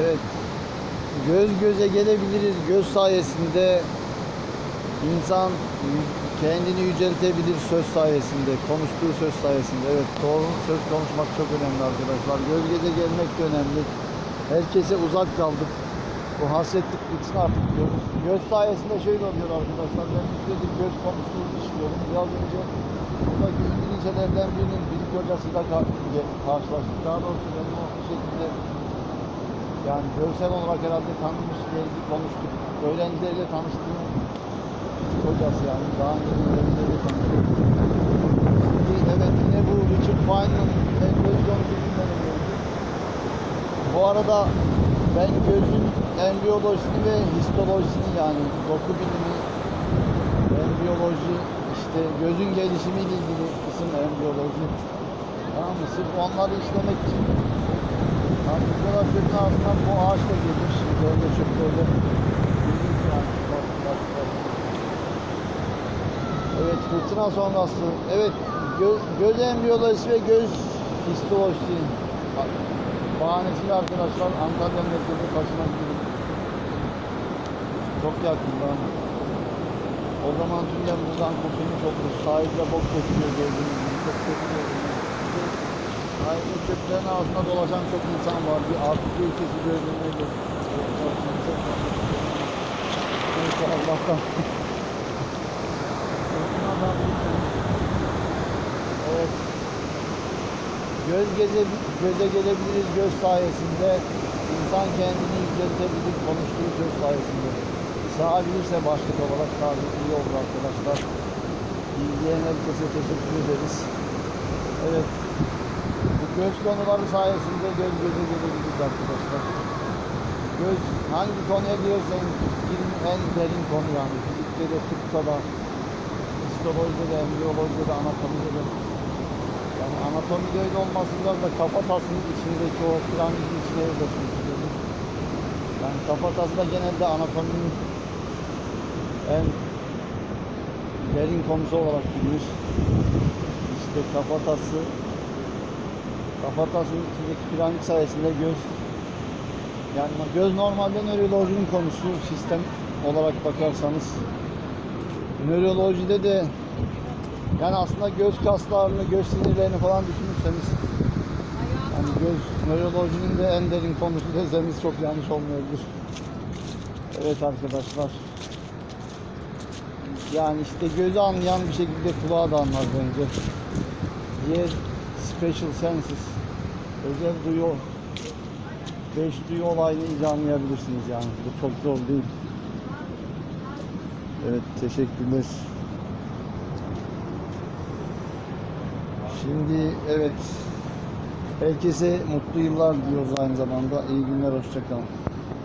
Evet. Göz göze gelebiliriz. Göz sayesinde insan kendini yüceltebilir söz sayesinde, konuştuğu söz sayesinde. Evet, doğru söz konuşmak çok önemli arkadaşlar. Göz göze gelmek de önemli. Herkese uzak kaldık. Bu hasretlik bitsin artık diyoruz. Göz sayesinde şöyle oluyor arkadaşlar. Ben süredir göz konusunu işliyorum. Biraz önce buradaki ünlü liselerden birinin bilim hocasıyla kar- karşılaştık. Daha doğrusu benim o şekilde yani görsel olarak herhalde tanımış, geldi, konuştuk. Öğrencileriyle tanıştığım hocası yani. Daha önce öğrencileriyle tanıştık. Şimdi evet yine bu Richard Feynman en göz konusu gündeme Bu arada ben gözün embriyolojisini ve histolojisini yani doku bilimi, embriyoloji, işte gözün gelişimiyle ilgili kısım embriyoloji. Tamam mı? Sırf onları işlemek için kadar gözün altından bu ağaç da gelmiş. Böyle çok böyle ilginç yani. Bak. Evet fırtına sonrası. Evet gö- göz embriyolojisi ve göz histolojisi. Bak, arkadaşlar Antalya merkezi başına gidiyor. Çok yakında. O zaman dünya buradan kurtulmuş olur. Sahilde bok götürüyor gördüğünüz gibi. Çok kötü görünüyor. Sahilde çöplerin altında dolaşan çok insan var. Bir Afrika ülkesi gördüğünüz Neyse Allah'tan. Evet. Göz geze, göze gelebiliriz göz sayesinde. İnsan kendini yüceltebilir konuştuğu söz sayesinde. Sağabilirse başlık olarak tabi iyi olur arkadaşlar. İlgiyen herkese teşekkür ederiz. Evet. Göz konuları sayesinde göz göze gelebiliriz arkadaşlar. Göz hangi konuya girerseniz girin en derin konu yani. Fizikte de, tıpta da, histolojide de, embriyolojide de, anatomide de. Yani anatomide öyle olması biraz da kafatasının içindeki o piramidin içine yerleşmiş. Yani kafatası da genelde anatominin en derin konusu olarak bilinir. İşte kafatası kafatasının içindeki piramit sayesinde göz yani göz normalde nörolojinin konusu sistem olarak bakarsanız nörolojide de yani aslında göz kaslarını, göz sinirlerini falan düşünürseniz yani göz nörolojinin de en derin konusu deseniz çok yanlış olmayabilir. Evet arkadaşlar. Yani işte gözü anlayan bir şekilde kulağı da anlar bence. Diğer special senses özel duyu beş duyu olayını iyice anlayabilirsiniz yani. Bu çok zor değil. Evet teşekkürler. Şimdi evet herkese mutlu yıllar diliyoruz aynı zamanda. İyi günler hoşçakalın.